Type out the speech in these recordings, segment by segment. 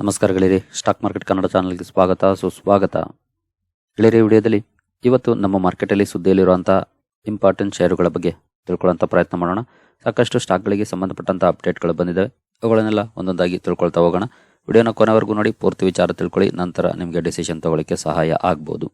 ನಮಸ್ಕಾರ ಗೆಳೆಯರಿ, stock market Kannada ಚಾನಲ್ಗೆ ಸ್ವಾಗತ, ಸುಸ್ವಾಗತ. ಗೆಳೆಯರಿ ವಿಡಿಯೋದಲ್ಲಿ ಇವತ್ತು ನಮ್ಮ ಮಾರ್ಕೆಟಲ್ಲಿ ಸುದ್ದಿಯಲ್ಲಿರುವಂಥ ಇಂಪಾರ್ಟೆಂಟ್ ಷೇರುಗಳ ಬಗ್ಗೆ ತಿಳ್ಕೊಳ್ಳೋಂಥ ಪ್ರಯತ್ನ ಮಾಡೋಣ. ಸಾಕಷ್ಟು ಸ್ಟಾಕ್ಗಳಿಗೆ ಸಂಬಂಧಪಟ್ಟಂಥ ಅಪ್ಡೇಟ್ಗಳು ಬಂದಿದ್ದಾವೆ ಅವುಗಳನ್ನೆಲ್ಲ ಒಂದೊಂದಾಗಿ ತಿಳ್ಕೊಳ್ತಾ ಹೋಗೋಣ. ವಿಡಿಯೋನ ಕೊನೆವರೆಗೂ ನೋಡಿ, ಪೂರ್ತಿ ವಿಚಾರ ತಿಳ್ಕೊಳ್ಳಿ, ನಂತರ ನಿಮಗೆ ಡಿಸಿಷನ್ ತಗೊಳ್ಳಿಕ್ಕೆ ಸಹಾಯ ಆಗ್ಬೋದು.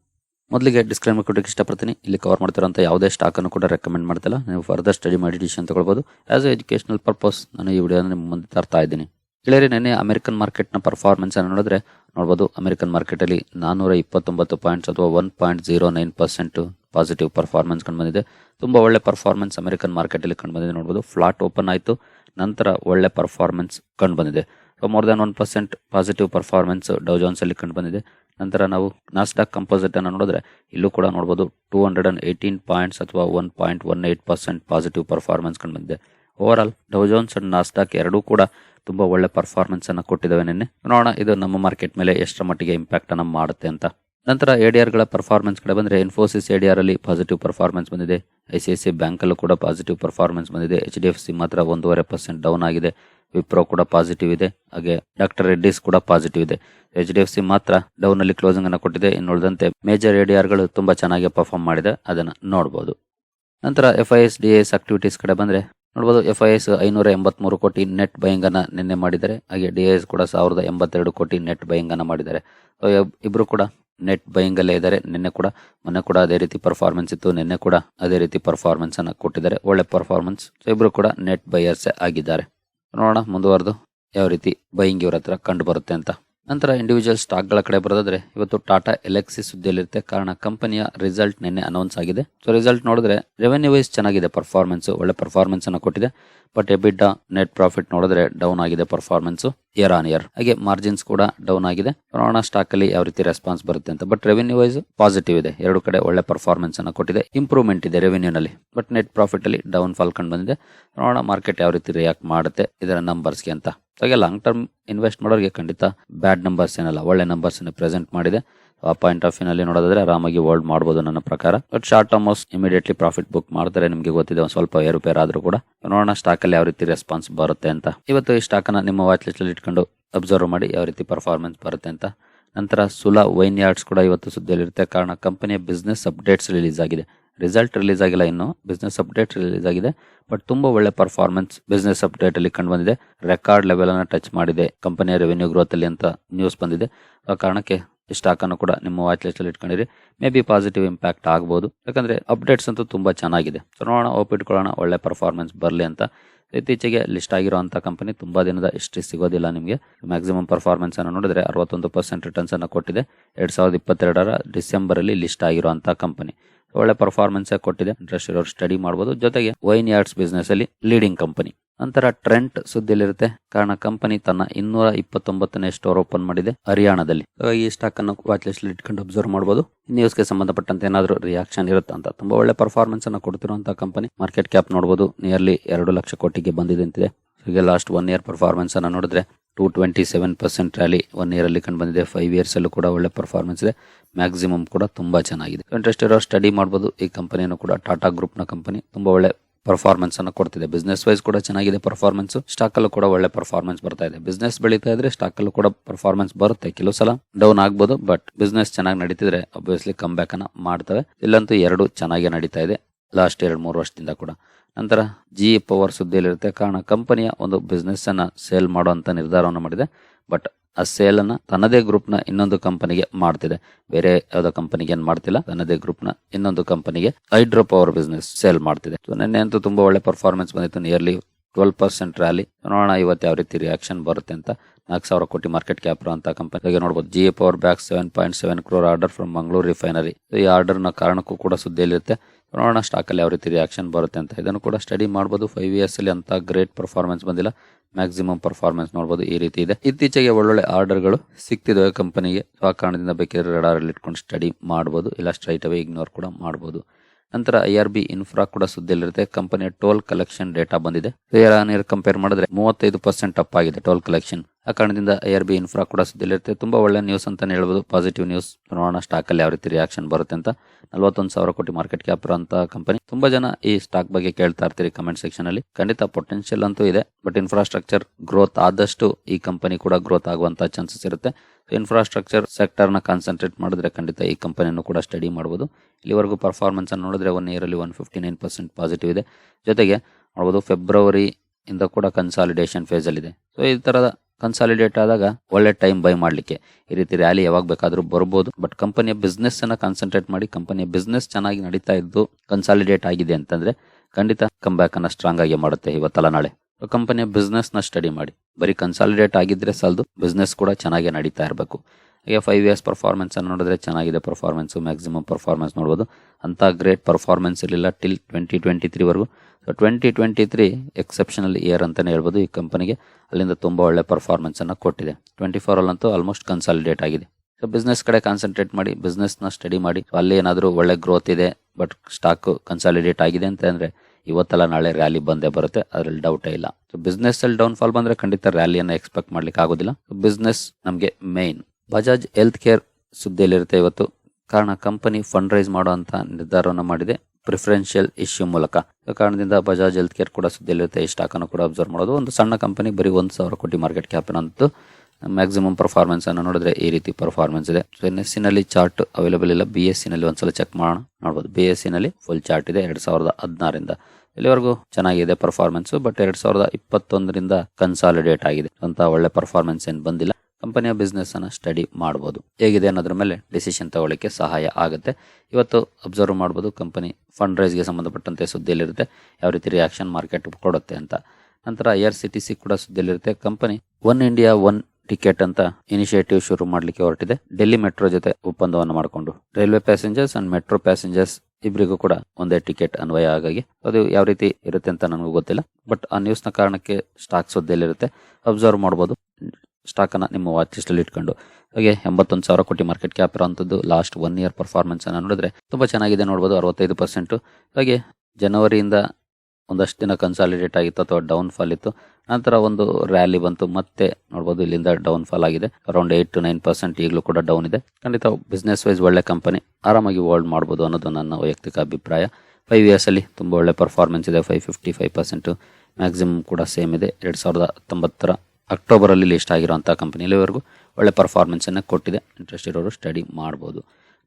ಮೊದಲಿಗೆ ಡಿಸ್ಕ್ಲೈಮರ್ ಕೊಡೋಕ್ಕೆ ಇಷ್ಟಪಡ್ತೀನಿ. ಇಲ್ಲಿ ಕವರ್ ಮಾಡ್ತಿರೋಂಥ ಯಾವುದೇ ಸ್ಟಾಕನ್ನು ಕೂಡ ರೆಕಮೆಂಡ್ ಮಾಡ್ತಿಲ್ಲ. ನೀವು ಫರ್ದರ್ ಸ್ಟಡಿ ಮಾಡಿ ಡಿಸಿಷನ್ ತಗೊಳ್ಬೋದು. ಆಸ್ ಎ ಎಜುಕೇಷನಲ್ ಪರ್ಪಸ್ ನಾನು ಈ ವಿಡಿಯೋನ ನಿಮ್ಮ ಮುಂದೆ ತರ್ತಾ ಇದ್ದೀನಿ. ಗೆಳೆಯರಿ ನೆನೆ ಅಮೆರಿಕನ್ ಮಾರ್ಕೆಟ್ನ ಪರ್ಫಾರ್ಮೆನ್ಸ್ ಅನ್ನು ನೋಡಿದ್ರೆ ನೋಡ್ಬೋದು, ಅಮೆರಿಕನ್ ಮಾರ್ಕೆಟಲ್ಲಿ ನಾನ್ನೂರ ಇಪ್ಪತ್ತೊಂಬತ್ತು ಪಾಯಿಂಟ್ಸ್ ಅಥವಾ one point zero nine percent positive performance ಕಂಡು ಬಂದಿದೆ ತುಂಬ ಒಳ್ಳೆ ಪರ್ಫಾರ್ಮೆನ್ಸ್ ಅಮೆರಿಕನ್ ಮಾರ್ಕೆಟಲ್ಲಿ ಕಂಡು ಬಂದಿದೆ ನೋಡ್ಬೋದು. ಫ್ಲಾಟ್ ಓಪನ್ ಆಯಿತು, ನಂತರ ಒಳ್ಳೆ ಪರ್ಫಾರ್ಮೆನ್ಸ್ ಕಂಡು ಬಂದಿದೆ so more than one percent positive performance Dow ಅಲ್ಲಿ ಕಂಡು ಬಂದಿದೆ ನಂತರ ನಾವು ನಾಸ್ಟಾಕ್ ಕಂಪೋಸಿಟ್ ಅನ್ನು ನೋಡಿದ್ರೆ ಇಲ್ಲೂ ಕೂಡ ನೋಡ್ಬೋದು two hundred and eighteen points ಅಥವಾ one point one eight percent positive performance ಕಂಡು ಬಂದಿದೆ overall Dow Jones and Nasdaq ಎರಡೂ ಕೂಡ ತುಂಬಾ ಒಳ್ಳೆ ಪರ್ಫಾರ್ಮೆನ್ಸ್ ಅನ್ನ ಕೊಟ್ಟಿದ್ದಾವೆ ನಿನ್ನೆ. ನೋಡೋಣ, ಇದು ನಮ್ಮ ಮಾರ್ಕೆಟ್ ಮೇಲೆ ಎಷ್ಟರ ಮಟ್ಟಿಗೆ ಇಂಪ್ಯಾಕ್ಟ್ ಅನ್ನು ಮಾಡುತ್ತೆ ಅಂತ. ನಂತರ ಎಡಿಆರ್ಗಳ ಪರ್ಫಾರ್ಮೆನ್ಸ್ ಕಡೆ ಬಂದ್ರೆ ಇನ್ಫೋಸಿಸ್ ಎಡಿಆರ್ ಅಲ್ಲಿ ಪಾಸಿಟಿವ್ ಪರ್ಫಾರ್ಮೆನ್ಸ್ ಬಂದಿದೆ. I C I C bank ಅಲ್ಲೂ ಕೂಡ ಪಾಸಿಟಿವ್ ಪರ್ಫಾರ್ಮೆನ್ಸ್ ಬಂದಿದೆ. ಎಚ್ ಡಿ ಎಫ್ ಸಿ ಮಾತ್ರ ಒಂದೂವರೆ ಪರ್ಸೆಂಟ್ ಡೌನ್ ಆಗಿದೆ. ವಿಪ್ರೋ ಕೂಡ ಪಾಸಿಟಿವ್ ಇದೆ. ಹಾಗೆ ಡಾಕ್ಟರ್ ರೆಡ್ಡಿಸ್ ಕೂಡ ಪಾಸಿಟಿವ್ ಇದೆ. ಎಚ್ ಡಿ ಎಫ್ ಸಿ ಮಾತ್ರ ಡೌನ್ ಅಲ್ಲಿ ಕ್ಲೋಸಿಂಗ್ ಅನ್ನು ಕೊಟ್ಟಿದೆ. ಇನ್ನುಳಿದಂತೆ ಮೇಜರ್ ಎಡಿಆರ್ಗಳು ತುಂಬಾ ಚೆನ್ನಾಗಿ ಪರ್ಫಾರ್ಮ್ ಮಾಡಿದೆ. ಅದನ್ನ ನೋಡಬಹುದು ನಂತರ F I S D S activities ಕಡೆ ಬಂದ್ರೆ ನೋಡಬಹುದು ಎಫ್ ಐ ಎಸ್ ಐನೂರ ಎಂಬತ್ಮೂರು ಕೋಟಿ ನೆಟ್ ಬೈಯಿಂಗ್ ಅನ್ನ ನಿನ್ನೆ ಮಾಡಿದ್ದಾರೆ. ಹಾಗೆ ಡಿ ಎಸ್ ಕೂಡ ಸಾವಿರದ ಎಂಬತ್ತೆರಡು ಕೋಟಿ ನೆಟ್ ಬೈಯಿಂಗ್ ಅನ್ನ ಮಾಡಿದ್ದಾರೆ. So, ಇಬ್- ಇಬ್ರು ಕೂಡ ನೆಟ್ ಬೈಯಿಂಗಲ್ಲೇ ಇದ್ದಾರೆ. ನಿನ್ನೆ ಕೂಡ ಮೊನ್ನೆ ಕೂಡ ಅದೇ ರೀತಿ ಪರ್ಫಾರ್ಮೆನ್ಸ್ ಇತ್ತು. ನಿನ್ನೆ ಕೂಡ ಅದೇ ರೀತಿ ಪರ್ಫಾರ್ಮೆನ್ಸ್ ಅನ್ನು ಕೊಟ್ಟಿದ್ದಾರೆ. ಒಳ್ಳೆ ಪರ್ಫಾರ್ಮೆನ್ಸ್ ಇಬ್ರು ಕೂಡ ನೆಟ್ ಬೈಯರ್ಸ್ ಆಗಿದ್ದಾರೆ. ನೋಡೋಣ ಮುಂದುವರೆದು ಯಾವ ರೀತಿ ಬೈಯಿಂಗ್ ಇವ್ರ ಹತ್ರ ಕಂಡು ಬರುತ್ತೆ ಅಂತ. ನಂತರ ಇಂಡಿವಿಜುವಲ್ ಸ್ಟಾಕ್ಗಳ ಕಡೆ ಬರೋದಾದ್ರೆ, ಇವತ್ತು ಟಾಟಾ ಎಲೆಕ್ಸಿ ಸುದ್ದಿಯಲ್ಲಿರುತ್ತೆ. ಕಾರಣ ಕಂಪನಿಯ ರಿಸಲ್ಟ್ ನಿನ್ನೆ ಅನೌನ್ಸ್ ಆಗಿದೆ. ಸೊ ರಿಸಲ್ಟ್ ನೋಡಿದ್ರೆ ರೆವೆನ್ಯೂ ವೈಸ್ ಚೆನ್ನಾಗಿದೆ ಪರ್ಫಾರ್ಮೆನ್ಸ್ ಒಳ್ಳೆ ಪರ್ಫಾರ್ಮೆನ್ಸ್ ಅನ್ನು ಕೊಟ್ಟಿದೆ. ಬಟ್ ಎಬಿಡ್ಡ ನೆಟ್ ಪ್ರಾಫಿಟ್ ನೋಡಿದ್ರೆ ಡೌನ್ ಆಗಿದೆ ಪರ್ಫಾರ್ಮೆನ್ಸ್ ಇಯರ್ ಆನ್ ಇಯರ್ ಹಾಗೆ ಮಾರ್ಜಿನ್ಸ್ ಕೂಡ ಡೌನ್ ಆಗಿದೆ. ನೋಡೋಣ ಸ್ಟಾಕ್ ಅಲ್ಲಿ ಯಾವ ರೀತಿ ರೆಸ್ಪಾನ್ಸ್ ಬರುತ್ತೆ ಅಂತ. ಬಟ್ ರೆವೆನ್ಯೂ ವೈಸ್ ಪಾಸಿಟಿವ್ ಇದೆ. ಎರಡು ಕಡೆ ಒಳ್ಳೆ ಪರ್ಫಾರ್ಮೆನ್ಸ್ ಅನ್ನು ಕೊಟ್ಟಿದೆ. ಇಂಪ್ರೂವ್ಮೆಂಟ್ ಇದೆ ರೆವೆನ್ಯೂ ನಲ್ಲಿ. ಬಟ್ ನೆಟ್ ಪ್ರಾಫಿಟ್ ಅಲ್ಲಿ ಡೌನ್ ಫಾಲ್ ಕಂಡು ಬಂದಿದೆ. ನೋಡೋಣ ಮಾರ್ಕೆಟ್ ಯಾವ ರೀತಿ ರಿಯಾಕ್ಟ್ ಮಾಡುತ್ತೆ ಇದರ ನಂಬರ್ಸ್ಗೆ ಅಂತ. ಹಾಗೆ ಲಾಂಗ್ ಟರ್ಮ್ ಇನ್ವೆಸ್ಟ್ ಮಾಡೋರಿಗೆ ಖಂಡಿತ ಬ್ಯಾಡ್ ನಂಬರ್ಸ್ ಏನಲ್ಲ, ಒಳ್ಳೆ ನಂಬರ್ಸ್ ಪ್ರೆಸೆಂಟ್ ಮಾಡಿದೆ. ಆ ಪಾಯಿಂಟ್ ಆಫ್ ವ್ಯೂನಲ್ಲಿ ನೋಡೋದಾದ್ರೆ ಆರಾಮಾಗಿ ಹೋಲ್ಡ್ ಮಾಡಬಹುದು ನನ್ನ ಪ್ರಕಾರ. But short term immediately profit book ಮಾಡ್ತಾರೆ, ನಿಮಗೆ ಗೊತ್ತಿದೆ, ಒಂದು ಸ್ವಲ್ಪ ಏರುಪೇರ್ ಆದರೂ ಕೂಡ. ನೋಡೋಣ ಸ್ಟಾಕ್ ಅಲ್ಲಿ ಯಾವ ರೀತಿ ರೆಸ್ಪಾನ್ಸ್ ಬರುತ್ತೆ ಅಂತ. ಇವತ್ತು ಈ ಸ್ಟಾಕ್ ನಿಮ್ಮ ವಾಚ್ ಲಿಸ್ಟ್ ಅಲ್ಲಿ ಇಟ್ಕೊಂಡು ಅಬ್ಸರ್ವ್ ಮಾಡಿ ಯಾವ ರೀತಿ ಪರ್ಫಾರ್ಮೆನ್ಸ್ ಬರುತ್ತೆ ಅಂತ. ನಂತರ ಸುಲಾ ವೈನ್ ಯಾರ್ಡ್ಸ್ ಕೂಡ ಇವತ್ತು ಸುದ್ದಿಯಲ್ಲಿರುತ್ತೆ ಕಾರಣ ಕಂಪನಿಯ ಬಿಸ್ನೆಸ್ ಅಪ್ಡೇಟ್ಸ್ ರಿಲೀಸ್ ಆಗಿದೆ. ರಿಸಲ್ಟ್ ರಿಲೀಸ್ ಆಗಿಲ್ಲ ಇನ್ನು. ಬಿಸ್ನೆಸ್ ಅಪ್ಡೇಟ್ ರಿಲೀಸ್ ಆಗಿದೆ. ಬಟ್ ತುಂಬಾ ಒಳ್ಳೆ ಪರ್ಫಾರ್ಮೆನ್ಸ್ ಬಿಸ್ನೆಸ್ ಅಪ್ಡೇಟ್ ಅಲ್ಲಿ ಕಂಡು ಬಂದಿದೆ. ರೆಕಾರ್ಡ್ ಲೆವೆಲ್ ಅನ್ನ ಟಚ್ ಮಾಡಿದೆ. ಕಂಪನಿಯ ರೆವೆನ್ಯೂ ಗ್ರೋತ್ ಅಲ್ಲಿ ಅಂತ ನ್ಯೂಸ್ ಬಂದಿದೆ. ಆ ಕಾರಣಕ್ಕೆ ಈ ಸ್ಟಾಕ್ ಅನ್ನು ಕೂಡ ನಿಮ್ಮ ವಾಚ್ ಲಿಸ್ಟಲ್ಲಿ ಇಟ್ಕೊಂಡಿರಿ. ಮೇ ಬಿ ಪಾಸಿಟಿವ್ ಇಂಪ್ಯಾಕ್ಟ್ ಆಗ್ಬೋದು. ಯಾಕಂದ್ರೆ ಅಪ್ಡೇಟ್ಸ್ ಅಂತೂ ತುಂಬಾ ಚೆನ್ನಾಗಿದೆ. ಸೊ ನೋಡೋಣ ಓಪ್ ಇಟ್ಕೊಳ್ಳೋಣ ಒಳ್ಳೆ ಪರ್ಫಾರ್ಮೆನ್ಸ್ ಬರಲಿ ಅಂತ. ಇತ್ತೀಚೆಗೆ ಲಿಸ್ಟ್ ಆಗಿರುವಂಥ ಕಂಪನಿ ತುಂಬಾ ದಿನದ ಹಿಸ್ಟ್ರಿ ಸಿಗೋದಿಲ್ಲ ನಿಮಗೆ. ಮ್ಯಾಕ್ಸಿಮಮ್ ಪರ್ಫಾರ್ಮೆನ್ಸ್ ಅನ್ನು ನೋಡಿದ್ರೆ ಅರವತ್ತೊಂದು ಪರ್ಸೆಂಟ್ ರಿಟರ್ನ್ಸ್ ಅನ್ನು ಕೊಟ್ಟಿದೆ. ಎರಡ್ ಸಾವಿರದ ಇಪ್ಪತ್ತೆರಡರ ಡಿಸೆಂಬರ್ ಅಲ್ಲಿ ಲಿಸ್ಟ್ ಆಗಿರುವಂತಹ ಕಂಪನಿ ಒಳ್ಳೆ ಪರ್ಫಾರ್ಮೆನ್ಸ್ ಕೊಟ್ಟಿದೆ. ಇಂಟ್ರೆಸ್ಟ್ ಇರೋರು ಸ್ಟಡಿ ಮಾಡಬಹುದು ಜೊತೆಗೆ ವೈನ್ ಯಾರ್ಡ್ಸ್ ಬಿಸ್ನೆಸ್ ಅಲ್ಲಿ ಲೀಡಿಂಗ್ ಕಂಪನಿ ನಂತರ ಟ್ರೆಂಟ್ ಸುದ್ದಿಯಲ್ಲಿರುತ್ತೆ. ಕಾರಣ ಕಂಪನಿ ತನ್ನ ಇನ್ನೂರ ಇಪ್ಪತ್ತೊಂಬತ್ತನೇ ಸ್ಟೋರ್ ಓಪನ್ ಮಾಡಿದೆ ಹರಿಯಾಣದಲ್ಲಿ. ಈ ಸ್ಟಾಕ್ ಅನ್ನು ವಾಚ್ ಲಿಸ್ಟ್ ಇಟ್ಕೊಂಡು ಅಬ್ಸರ್ವ್ ಮಾಡಬಹುದು ನ್ಯೂಸ್ಗೆ ಸಂಬಂಧಪಟ್ಟಂತೆ ಏನಾದರೂ ರಿಯಾಕ್ಷನ್ ಇರುತ್ತೆ ಅಂತ ತುಂಬಾ ಒಳ್ಳೆ ಪರ್ಫಾರ್ಮೆನ್ಸ್ ಅನ್ನು ಕೊಡ್ತಿರುವಂತಹ ಕಂಪನಿ ಮಾರ್ಕೆಟ್ ಕ್ಯಾಪ್ ನೋಡಬಹುದು ನಿಯರ್ಲಿ ಎರಡು ಲಕ್ಷ ಕೋಟಿಗೆ ಬಂದಿದೆ ಅಂತಿದೆ. ಹೀಗೆ ಲಾಸ್ಟ್ ಒನ್ ಇಯರ್ ಪರ್ಫಾರ್ಮೆನ್ಸ್ ಅನ್ನು ನೋಡಿದ್ರೆ two twenty seven percent rally one year ಅಲ್ಲಿ ಕಂಡು ಬಂದಿದೆ. ಫೈವ್ ಇಯರ್ಸ್ ಅಲ್ಲೂ ಕೂಡ ಒಳ್ಳೆ ಪರ್ಫಾರ್ಮೆನ್ಸ್ ಇದೆ. ಮ್ಯಾಕ್ಸಿಮಮ್ ಕೂಡ ತುಂಬಾ ಚೆನ್ನಾಗಿದೆ. ಇಂಟ್ರೆಸ್ಟ್ ಇರೋ ಸ್ಟಡಿ ಮಾಡಬಹುದು ಈ ಕಂಪನಿಯನ್ನು ಕೂಡ ಟಾಟಾ ಗ್ರೂಪ್ನ ಕಂಪನಿ ತುಂಬಾ ಒಳ್ಳೆ ಪರ್ಫಾರ್ಮೆನ್ಸ್ ಅನ್ನು ಕೊಡ್ತಿದೆ. ಬಿಸ್ನೆಸ್ ವೈಸ್ ಕೂಡ ಚೆನ್ನಾಗಿದೆ ಪರ್ಫಾರ್ಮೆನ್ಸ್ ಸ್ಟಾಕ್ ಅಲ್ಲೂ ಕೂಡ ಒಳ್ಳೆ ಪರ್ಫಾರ್ಮೆನ್ಸ್ ಬರ್ತಾ ಇದೆ. ಬಿಸ್ನೆಸ್ ಬೆಳೀತಾ ಇದ್ರೆ ಸ್ಟಾಕ್ ಅಲ್ಲೂ ಕೂಡ ಪರ್ಫಾರ್ಮೆನ್ಸ್ ಬರುತ್ತೆ. ಕೆಲವು ಸಲ ಡೌನ್ ಆಗ್ಬೋದು ಬಟ್ ಬಿಸ್ನೆಸ್ ಚೆನ್ನಾಗಿ ನಡೀತಿದ್ರೆ ಅಬ್ವಿಯಸ್ಲಿ ಕಮ್ ಬ್ಯಾಕ್ ಅನ್ನ ಮಾಡ್ತವೆ. ಇಲ್ಲಂತೂ ಎರಡು ಚೆನ್ನಾಗಿ ನಡೀತಾ ಇದೆ. ಲಾಸ್ಟ್ ಎರಡು, ಮೂರು ವರ್ಷದಿಂದ ಕೂಡ. ನಂತರ ಜಿ ಪವರ್ ಸುದ್ದಿಯಲ್ಲಿರುತ್ತೆ. ಕಾರಣ ಕಂಪನಿಯ ಒಂದು ಬಿಸ್ನೆಸ್ ಅನ್ನ ಸೇಲ್ ಮಾಡುವಂತ ನಿರ್ಧಾರವನ್ನು ಮಾಡಿದೆ. ಬಟ್ ಆ ಸೇಲನ್ನು ತನ್ನದೇ ಗ್ರೂಪ್ನ ಇನ್ನೊಂದು ಕಂಪನಿಗೆ ಮಾಡ್ತಿದೆ. ಬೇರೆ ಯಾವುದೋ ಕಂಪನಿಗೆ ಏನ್ ಮಾಡ್ತಿಲ್ಲ. ತನ್ನದೇ ಗ್ರೂಪ್ನ ಇನ್ನೊಂದು ಕಂಪನಿಗೆ ಹೈಡ್ರೋ ಪವರ್ ಬಿಸ್ನೆಸ್ ಸೇಲ್ ಮಾಡ್ತಿದೆ. ನಿನ್ನೆ ಅಂತೂ ತುಂಬಾ ಒಳ್ಳೆ ಪರ್ಫಾರ್ಮೆನ್ಸ್ ಬಂದಿತ್ತು. ನಿಯರ್ಲಿ ಟ್ವೆಲ್ ಪರ್ಸೆಂಟ್ ರ್ಯಾಲಿ ನೋಡೋಣ ಇವತ್ತು ಯಾವ ರೀತಿ ರಿಯಾಕ್ಷನ್ ಬರುತ್ತೆ ಅಂತ. ನಾಲ್ಕು ಸಾವಿರ ಕೋಟಿ ಮಾರ್ಕೆಟ್ ಕ್ಯಾಪ್ ಅಂತ ಕಂಪನಿ ನೋಡಬಹುದು G power back seven point seven crore order from Mangaluru refinery ಈ ಆರ್ಡರ್ನ ಕಾರಣಕ್ಕೂ ಕೂಡ ಸುದ್ದಿಯಲ್ಲಿರುತ್ತೆ. ನೋಡೋಣ ಸ್ಟಾಕಲ್ಲಿ ಯಾವ ರೀತಿ ರಿಯಾಕ್ಷನ್ ಬರುತ್ತೆ ಅಂತ ಇದನ್ನು ಕೂಡ ಸ್ಟಡಿ ಮಾಡ್ಬೋದು. ಫೈವ್ ಇಯರ್ಸ್ ಅಲ್ಲಿ ಅಂತ ಗ್ರೇಟ್ ಪರ್ಫಾರ್ಮೆನ್ಸ್ ಬಂದಿಲ್ಲ. ಮ್ಯಾಕ್ಸಿಮಮ್ ಪರ್ಫಾರ್ಮೆನ್ಸ್ ನೋಡ್ಬೋದು ಈ ರೀತಿ ಇದೆ. ಇತ್ತೀಚೆಗೆ ಒಳ್ಳೊಳ್ಳೆ ಆರ್ಡರ್ಗಳು ಸಿಕ್ತಿದ್ದಾವೆ ಕಂಪನಿಗೆ ಆ ಕಾರಣದಿಂದ ಬೇಕಿದ್ರೆ ರಡಾರಲ್ಲಿ ಇಟ್ಕೊಂಡು ಸ್ಟಡಿ ಮಾಡ್ಬೋದು. ಇಲ್ಲ ಸ್ಟ್ರೈಟ್ ಅವೇ ಇಗ್ನೋರ್ ಕೂಡ ಮಾಡಬಹುದು ನಂತರ ಐ ಆರ್ ಬಿ ಇನ್ಫ್ರಾ ಕೂಡ ಸುದ್ದಿಯಲ್ಲಿರುತ್ತೆ. ಕಂಪನಿಯ ಟೋಲ್ ಕಲೆಕ್ಷನ್ ಡೇಟಾ ಬಂದಿದೆ. ಕಂಪೇರ್ ಮಾಡಿದ್ರೆ ಮೂವತ್ತೈದು ಪರ್ಸೆಂಟ್ ಅಪ್ ಆಗಿದೆ ಟೋಲ್ ಕಲೆಕ್ಷನ್. ಆ ಕಾರಣದಿಂದ ಐ ಆರ್ ಬಿ ಇನ್ಫ್ರಾ ಕೂಡ ಸುದ್ದಿಯಲ್ಲಿರುತ್ತೆ. ತುಂಬಾ ಒಳ್ಳೆ ನ್ಯೂಸ್ ಅಂತಾನೆ ಹೇಳ್ಬೋದು. ಪಾಸಿಟಿವ್ ನ್ಯೂಸ್ ನೋಡೋಣ ಸ್ಟಾಕ್ ಅಲ್ಲಿ ಯಾವ ರೀತಿ ರಿಯಾಕ್ಷನ್ ಬರುತ್ತೆ ಅಂತ. ನಲವತ್ತೊಂದು ಸಾವಿರ ಕೋಟಿ ಮಾರ್ಕೆಟ್ ಕ್ಯಾಪ್ ಅಂತ ಕಂಪನಿ. ತುಂಬಾ ಜನ ಈ ಸ್ಟಾಕ್ ಬಗ್ಗೆ ಕೇಳ್ತಾ ಇರ್ತೀರಿ ಕಮೆಂಟ್ ಸೆಕ್ಷನ್ ಅಲ್ಲಿ. ಖಂಡಿತ ಪೊಟೆನ್ಷಿಯಲ್ ಅಂತೂ ಇದೆ. ಬಟ್ ಇನ್ಫ್ರಾಸ್ಟ್ರಕ್ಚರ್ ಗ್ರೋತ್ ಆದಷ್ಟು ಈ ಕಂಪನಿ ಕೂಡ ಗ್ರೋತ್ ಆಗುವಂತ ಚಾನ್ಸಸ್ ಇರುತ್ತೆ. ಇನ್ಫ್ರಾಸ್ಟ್ರಕ್ಚರ್ ಸೆಕ್ಟರ್ನ ಕಾನ್ಸಂಟ್ರೇಟ್ ಮಾಡಿದ್ರೆ ಖಂಡಿತ ಈ ಕಂಪನಿಯನ್ನು ಕೂಡ ಸ್ಟಡಿ ಮಾಡ್ಬೋದು. ಇಲ್ಲಿವರೆಗೂ ಪರ್ಫಾರ್ಮೆನ್ಸ್ ಅನ್ನು ನೋಡಿದ್ರೆ one ಇಯರಲ್ಲಿ one fifty nine percent positive ಇದೆ. ಜೊತೆಗೆ ನೋಡ್ಬೋದು ಫೆಬ್ರವರಿ ಇಂದ ಕೂಡ ಕನ್ಸಾಲಿಡೇಷನ್ ಫೇಸ್ ಅಲ್ಲಿ ಇದೆ ಸೊ ಈ ತರದ ಕನ್ಸಾಲಿಡೇಟ್ ಆದಾಗ ಒಳ್ಳೆ ಟೈಮ್ ಬೈ ಮಾಡ್ಲಿಕ್ಕೆ ಈ ರೀತಿ ರ್ಯಾಲಿ ಯಾವಾಗ ಬೇಕಾದರೂ ಬರ್ಬೋದು. ಬಟ್ ಕಂಪನಿಯ ಬಿಸ್ನೆಸ್ ಅನ್ನ ಕಾನ್ಸಂಟ್ರೇಟ್ ಮಾಡಿ ಕಂಪನಿಯ ಬಿಸ್ನೆಸ್ ಚೆನ್ನಾಗಿ ನಡೀತಾ ಇದ್ದು ಕನ್ಸಾಲಿಡೇಟ್ ಆಗಿದೆ ಅಂತಂದ್ರೆ ಖಂಡಿತ ಕಮ್ ಬ್ಯಾಕನ್ನು ಅನ್ನ ಸ್ಟ್ರಾಂಗ್ ಆಗಿ ಮಾಡುತ್ತೆ ಇವತ್ತಲ್ಲ ನಾಳೆ. ಕಂಪನಿಯ ಬಿಸ್ನೆಸ್ನ ಸ್ಟಡಿ ಮಾಡಿ. ಬರೀ ಕನ್ಸಾಲಿಡೇಟ್ ಆಗಿದ್ರೆ ಸಾಲದು ಬಿಸ್ನೆಸ್ ಕೂಡ ಚೆನ್ನಾಗಿ ನಡೀತಾ ಇರಬೇಕು. ಹಾಗೆ ಫೈವ್ ಇಯರ್ಸ್ ಪರ್ಫಾರ್ಮೆನ್ಸ್ ಅನ್ನು ನೋಡಿದ್ರೆ ಚೆನ್ನಾಗಿದೆ ಪರ್ಫಾರ್ಮೆನ್ಸು ಮ್ಯಾಕ್ಸಿಮಮ್ ಪರ್ಫಾರ್ಮೆನ್ಸ್ ನೋಡ್ಬೋದು. ಅಂತ ಗ್ರೇಟ್ ಪರ್ಫಾರ್ಮೆನ್ಸ್ ಇರಲಿಲ್ಲ till twenty twenty ತ್ರೀವರೆಗೂ so twenty twenty three exceptional year ಅಂತಲೇ ಹೇಳ್ಬೋದು ಈ ಕಂಪನಿಗೆ. ಅಲ್ಲಿಂದ ತುಂಬ ಒಳ್ಳೆ ಪರ್ಫಾರ್ಮೆನ್ಸನ್ನು ಕೊಟ್ಟಿದೆ. ಟ್ವೆಂಟಿ ಫೋರ್ ಅಲ್ಲಂತೂ ಆಲ್ಮೋಸ್ಟ್ ಕನ್ಸಾಲಿಡೇಟ್ ಆಗಿದೆ. ಸೊ ಬಿಸ್ನೆಸ್ ಕಡೆ ಕಾನ್ಸಂಟ್ರೇಟ್ ಮಾಡಿ ಬಿಸ್ನೆಸ್ನ ಸ್ಟಡಿ ಮಾಡಿ. ಅಲ್ಲಿ ಏನಾದರೂ ಒಳ್ಳೆ ಗ್ರೋತ್ ಇದೆ ಬಟ್ ಸ್ಟಾಕು ಕನ್ಸಾಲಿಡೇಟ್ ಆಗಿದೆ ಅಂತ ಅಂದ್ರೆ ಇವತ್ತೆಲ್ಲ ನಾಳೆ ರ್ಯಾಲಿ ಬಂದೇ ಬರುತ್ತೆ. ಅದ್ರಲ್ಲಿ ಡೌಟೇ ಇಲ್ಲ. ಸೊ ಬಿಸ್ನೆಸ್ ಅಲ್ಲಿ ಡೌನ್ ಫಾಲ್ ಬಂದ್ರೆ ಖಂಡಿತ ರ್ಯಾಲಿಯನ್ನ ಎಕ್ಸ್ಪೆಕ್ಟ್ ಮಾಡ್ಲಿಕ್ಕೆ ಆಗೋದಿಲ್ಲ. ಬಿಸ್ನೆಸ್ ನಮಗೆ ಮೇನ್ ಬಜಾಜ್ ಹೆಲ್ತ್ ಕೇರ್ ಸುದ್ದಿಯಲ್ಲಿರುತ್ತೆ ಇವತ್ತು. ಕಾರಣ ಕಂಪನಿ ಫಂಡ್ ರೈಸ್ ಮಾಡುವಂತ ನಿರ್ಧಾರವನ್ನು ಮಾಡಿದೆ. ಪ್ರಿಫರೆನ್ಷಿಯಲ್ ಇಶ್ಯೂ ಮೂಲಕ. ಕಾರಣದಿಂದ ಬಜಾಜ್ ಹೆಲ್ತ್ ಕೇರ್ ಕೂಡ ಸುದ್ದಿಯಲ್ಲಿರುತ್ತೆ. ಈ ಸ್ಟಾಕ್ ಕೂಡ ಅಬ್ಸರ್ವ್ ಮಾಡೋದು. ಒಂದು ಸಣ್ಣ ಕಂಪನಿ ಬರೀ ಒಂದು ಸಾವಿರ ಕೋಟಿ ಮಾರ್ಕೆಟ್ ಕ್ಯಾಪ್ ಅಂತೂ ಮ್ಯಾಕ್ಸಿಮಮ್ ಪರ್ಫಾರ್ಮೆನ್ಸ್ ಅನ್ನು ನೋಡಿದ್ರೆ ಈ ರೀತಿ ಪರ್ಫಾರ್ಮೆನ್ಸ್ ಇದೆ. ಸೊ ಎನ್ ಎಸ್ನಲ್ಲಿ ಚಾರ್ಟ್ ಅವೈಲೇಬಲ್ ಇಲ್ಲ. ಬಿ ಎಸ್ನಲ್ಲಿ ಒಂದ್ಸಲ ಚೆಕ್ ಮಾಡೋಣ. ನೋಡ್ಬೋದು. ಬಿ ಎಸ್ನಲ್ಲಿ ಫುಲ್ ಚಾರ್ಟ್ ಇದೆ. ಎರಡ್ ಸಾವಿರದ ಹದಿನಾರಿಂದ ಇಲ್ಲಿವರೆಗೂ ಚೆನ್ನಾಗಿದೆ ಪರ್ಫಾರ್ಮೆನ್ಸ್ ಬಟ್ ಎರಡ್ ಸಾವಿರದ ಇಪ್ಪತ್ತೊಂದರಿಂದ ಕನ್ಸಾಲಿಡೇಟ್ ಆಗಿದೆ. ಅಂತ ಒಳ್ಳೆ ಪರ್ಫಾರ್ಮೆನ್ಸ್ ಏನು ಬಂದಿಲ್ಲ. ಕಂಪನಿಯ ಬಿಸ್ನೆಸ್ ಅನ್ನ ಸ್ಟಡಿ ಮಾಡಬಹುದು ಹೇಗಿದೆ ಅನ್ನೋದ್ರ ಮೇಲೆ ಡಿಸಿಷನ್ ತಗೊಳ್ಳಿಕ್ಕೆ ಸಹಾಯ ಆಗುತ್ತೆ. ಇವತ್ತು ಅಬ್ಸರ್ವ್ ಮಾಡಬಹುದು ಕಂಪನಿ ಫಂಡ್ ರೈಸ್ಗೆ ಸಂಬಂಧಪಟ್ಟಂತೆ ಸುದ್ದಿಯಲ್ಲಿರುತ್ತೆ. ಯಾವ ರೀತಿ ರಿಯಾಕ್ಷನ್ ಮಾರ್ಕೆಟ್ ಕೊಡುತ್ತೆ ಅಂತ. ನಂತರ I R C T C ಕೂಡ ಸುದ್ದಿಯಲ್ಲಿರುತ್ತೆ. Company one India one ticket ಅಂತ ಇನಿಷಿಯೇಟಿವ್ ಶುರು ಮಾಡಲಿಕ್ಕೆ ಹೊರಟಿದೆ. ಡೆಲ್ಲಿ ಮೆಟ್ರೋ ಜೊತೆ ಒಪ್ಪಂದವನ್ನು ಮಾಡಿಕೊಂಡು railway passengers and metro passengers ಇಬ್ಬರಿಗೂ ಕೂಡ ಒಂದೇ ಟಿಕೆಟ್ ಅನ್ವಯ ಹಾಗಾಗಿ ಅದು ಯಾವ ರೀತಿ ಇರುತ್ತೆ ಅಂತ ನನಗೂ ಗೊತ್ತಿಲ್ಲ. ಬಟ್ ಆ ನ್ಯೂಸ್ನ ಕಾರಣಕ್ಕೆ ಸ್ಟಾಕ್ ಸುದ್ದಿಯಲ್ಲಿರುತ್ತೆ ಅಬ್ಸರ್ವ್ ಮಾಡಬಹುದು ಸ್ಟಾಕ್ ಅನ್ನ ನಿಮ್ಮ ವಾಚ್ ಲಿಸ್ಟ್ ಅಲ್ಲಿ ಇಟ್ಕೊಂಡು. ಹಾಗೆ ಎಂಬತ್ತೊಂದು ಸಾವಿರ ಕೋಟಿ ಮಾರ್ಕೆಟ್ ಕ್ಯಾಪ್ ಇರುವಂತದ್ದು ಲಾಸ್ಟ್ ಒನ್ ಇಯರ್ ಪರ್ಫಾರ್ಮೆನ್ಸ್ ಅನ್ನ ನೋಡಿದ್ರೆ ತುಂಬಾ ಚೆನ್ನಾಗಿದೆ ನೋಡಬಹುದು ಅರವತ್ತೈದು ಪರ್ಸೆಂಟ್ ಹಾಗೆ ಜನವರಿಯಿಂದ ಒಂದಷ್ಟು ದಿನ ಕನ್ಸಾಲಿಡೇಟ್ ಆಗಿತ್ತು ಅಥವಾ ಡೌನ್ ಫಾಲ್ ಇತ್ತು. ನಂತರ ಒಂದು ರ್ಯಾಲಿ ಬಂತು. ಮತ್ತೆ ನೋಡ್ಬೋದು ಇಲ್ಲಿಂದ ಡೌನ್ ಫಾಲ್ ಆಗಿದೆ. Around eight to nine percent ಈಗಲೂ ಕೂಡ ಡೌನ್ ಇದೆ. ಖಂಡಿತ ಬಿಸ್ನೆಸ್ ವೈಸ್ ಒಳ್ಳೆ ಕಂಪನಿ ಆರಾಮಾಗಿ ಹೋಲ್ಡ್ ಮಾಡ್ಬೋದು ಅನ್ನೋದು ನನ್ನ ವೈಯಕ್ತಿಕ ಅಭಿಪ್ರಾಯ. ಫೈವ್ ಇಯರ್ಸ್ ಅಲ್ಲಿ ತುಂಬಾ ಒಳ್ಳೆ ಪರ್ಫಾರ್ಮೆನ್ಸ್ ಇದೆ. Five fifty five percent maximum ಕೂಡ ಸೇಮ್ ಇದೆ. ಎರಡು ಸಾವಿರದ ಹತ್ತೊಂಬತ್ತರ ಅಕ್ಟೋಬರಲ್ಲಿ ಲಿಸ್ಟ್ ಆಗಿರುವಂಥ ಕಂಪನಿ ಇಲ್ಲಿವರೆಗೂ ಒಳ್ಳೆ ಪರ್ಫಾರ್ಮೆನ್ಸನ್ನು ಕೊಟ್ಟಿದೆ. ಇಂಟ್ರೆಸ್ಟ್ ಇರೋರು ಸ್ಟಡಿ ಮಾಡಬಹುದು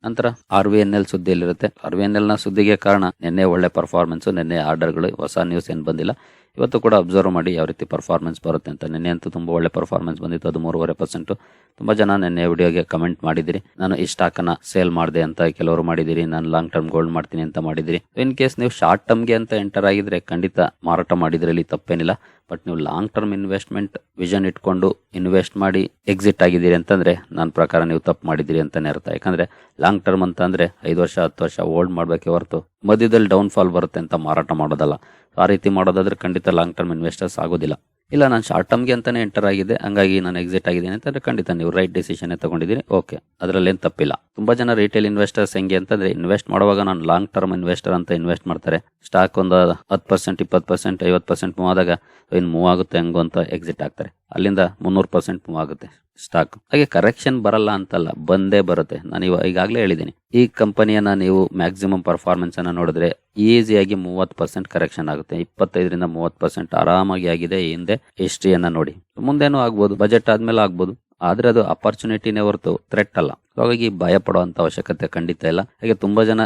ನಂತರ ಆರ್ ವಿ ಎನ್ ಎಲ್ ಸುದ್ದಿಯಲ್ಲಿರುತ್ತೆ. ಆರ್ ವಿ ಎನ್ ಎಲ್ನ ಸುದ್ದಿಗೆ ಕಾರಣ ನಿನ್ನೆ ಒಳ್ಳೆ ಪರ್ಫಾರ್ಮೆನ್ಸ್ ನಿನ್ನೆ ಆರ್ಡರ್ಗಳು, ಹೊಸ ನ್ಯೂಸ್ ಏನು ಬಂದಿಲ್ಲ. ಇವತ್ತು ಕೂಡ ಅಬ್ಸರ್ವ್ ಮಾಡಿ ಯಾವ ರೀತಿ ಪರ್ಫಾರ್ಮೆನ್ಸ್ ಬರುತ್ತೆ ಅಂತ. ನಿನ್ನೆ ಅಂತೂ ತುಂಬ ಒಳ್ಳೆ ಪರ್ಫಾರ್ಮೆನ್ಸ್ ಬಂದಿತ್ತು. ಅದು ಮೂರುವರೆ ಪರ್ಸೆಂಟ್ ತುಂಬ ಜನ ನಿನ್ನೆ ವಿಡಿಯೋಗೆ ಕಮೆಂಟ್ ಮಾಡಿದಿರಿ. ನಾನು ಈ ಸ್ಟಾಕ್ ಅನ್ನ ಸೇಲ್ ಮಾಡಿದೆ ಅಂತ ಕೆಲವರು ಮಾಡಿದಿರಿ. ನಾನು ಲಾಂಗ್ ಟರ್ಮ್ ಗೋಲ್ಡ್ ಮಾಡ್ತೀನಿ ಅಂತ ಮಾಡಿದಿರಿ. ಇನ್ ಕೇಸ್ ನೀವು ಶಾರ್ಟ್ ಟರ್ಮ್ಗೆ ಅಂತ ಎಂಟರ್ ಆಗಿದ್ರೆ ಖಂಡಿತ ಮಾರಾಟ ಮಾಡಿದ್ರಲ್ಲಿ ತಪ್ಪೇನಿಲ್ಲ. ಬಟ್ ನೀವು ಲಾಂಗ್ ಟರ್ಮ್ ಇನ್ವೆಸ್ಟ್ಮೆಂಟ್ ವಿಷನ್ ಇಟ್ಕೊಂಡು ಇನ್ವೆಸ್ಟ್ ಮಾಡಿ ಎಕ್ಸಿಟ್ ಆಗಿದ್ದೀರಿ ಅಂತಂದ್ರೆ ನನ್ನ ಪ್ರಕಾರ ನೀವು ತಪ್ಪು ಮಾಡಿದಿರಿ ಅಂತಲೇ ಅರ್ಥ. ಯಾಕಂದರೆ ಲಾಂಗ್ ಟರ್ಮ್ ಅಂತ ಅಂದ್ರೆ ಐದು ವರ್ಷ, ಹತ್ತು ವರ್ಷ ಹೋಲ್ಡ್ ಮಾಡಬೇಕೆ ಹೊರತು ಮಧ್ಯದಲ್ಲಿ ಡೌನ್ ಫಾಲ್ ಬರುತ್ತೆ ಅಂತ ಮಾರಾಟ ಮಾಡೋದಲ್ಲ. ಆ ರೀತಿ ಮಾಡೋದಾದ್ರೆ ಖಂಡಿತ ಲಾಂಗ್ ಟರ್ಮ್ ಇನ್ವೆಸ್ಟರ್ಸ್ ಆಗೋದಿಲ್ಲ. ಇಲ್ಲ, ನಾನು ಶಾರ್ಟ್ ಟರ್ಮ್ಗೆ ಅಂತಾನೆ ಎಂಟರ್ ಆಗಿದೆ ಹಂಗಾಗಿ ನಾನು ಎಕ್ಸಿಟ್ ಆಗಿದ್ದೀನಿ ಅಂತಂದ್ರೆ ಖಂಡಿತ ನೀವು ರೈಟ್ ಡಿಸಿಷನ್ ತಗೊಂಡಿದ್ದೀನಿ ಓಕೆ ಅದರಲ್ಲಿ ಏನು ತಪ್ಪಿಲ್ಲ. ತುಂಬಾ ಜನ ರಿಟೇಲ್ ಇನ್ವೆಸ್ಟರ್ಸ್ ಹೆಂಗೆ ಅಂತಂದ್ರೆ ಇನ್ವೆಸ್ಟ್ ಮಾಡುವಾಗ ನಾನು ಲಾಂಗ್ ಟರ್ಮ್ ಇನ್ವೆಸ್ಟರ್ ಅಂತ ಇನ್ವೆಸ್ಟ್ ಮಾಡ್ತಾರೆ. ಸ್ಟಾಕ್ ಒಂದು ಹತ್ತು ಪರ್ಸೆಂಟ್ ಇಪ್ಪತ್ತು ಪರ್ಸೆಂಟ್ ಐವತ್ತು ಪರ್ಸೆಂಟ್ ಮೂವ್ ಆದಾಗ ಇನ್ನು ಮೂವ್ ಆಗುತ್ತೆ ಹೆಂಗೋ ಅಂತ ಎಕ್ಸಿಟ್ ಆಗ್ತಾರೆ. ಅಲ್ಲಿಂದ ಮುನ್ನೂರು ಪರ್ಸೆಂಟ್ ಮೂವ್ ಆಗುತ್ತೆ. ಸ್ಟಾಕ್ ಹಾಗೆ ಕರೆಕ್ಷನ್ ಬರಲ್ಲ ಅಂತಲ್ಲ, ಬಂದೇ ಬರುತ್ತೆ. ನಾನು ಇವಾಗ ಈಗಾಗಲೇ ಹೇಳಿದ್ದೀನಿ ಈ ಕಂಪನಿಯನ್ನ ನೀವು ಮ್ಯಾಕ್ಸಿಮಮ್ ಪರ್ಫಾರ್ಮೆನ್ಸ್ ಅನ್ನ ನೋಡಿದ್ರೆ ಈಸಿಯಾಗಿ ಮೂವತ್ತು ಪರ್ಸೆಂಟ್ ಕರೆಕ್ಷನ್ ಆಗುತ್ತೆ. ಇಪ್ಪತ್ತೈದರಿಂದ ಮೂವತ್ತು ಪರ್ಸೆಂಟ್ ಆರಾಮಾಗಿ ಆಗಿದೆ ಹಿಂದೆ ಹಿಸ್ಟ್ರಿಯನ್ನ ನೋಡಿ. ಮುಂದೇನೂ ಆಗ್ಬೋದು ಬಜೆಟ್ ಆದ್ಮೇಲೆ ಆಗ್ಬೋದು. ಆದ್ರೆ ಅದು ಅಪರ್ಚುನಿಟಿನೇ ಹೊರತು ಥ್ರೆಟ್ ಅಲ್ಲ. ಹಾಗಾಗಿ ಭಯ ಪಡುವಂತ ಅವಶ್ಯಕತೆ ಖಂಡಿತ ಇಲ್ಲ. ಹಾಗೆ ತುಂಬಾ ಜನ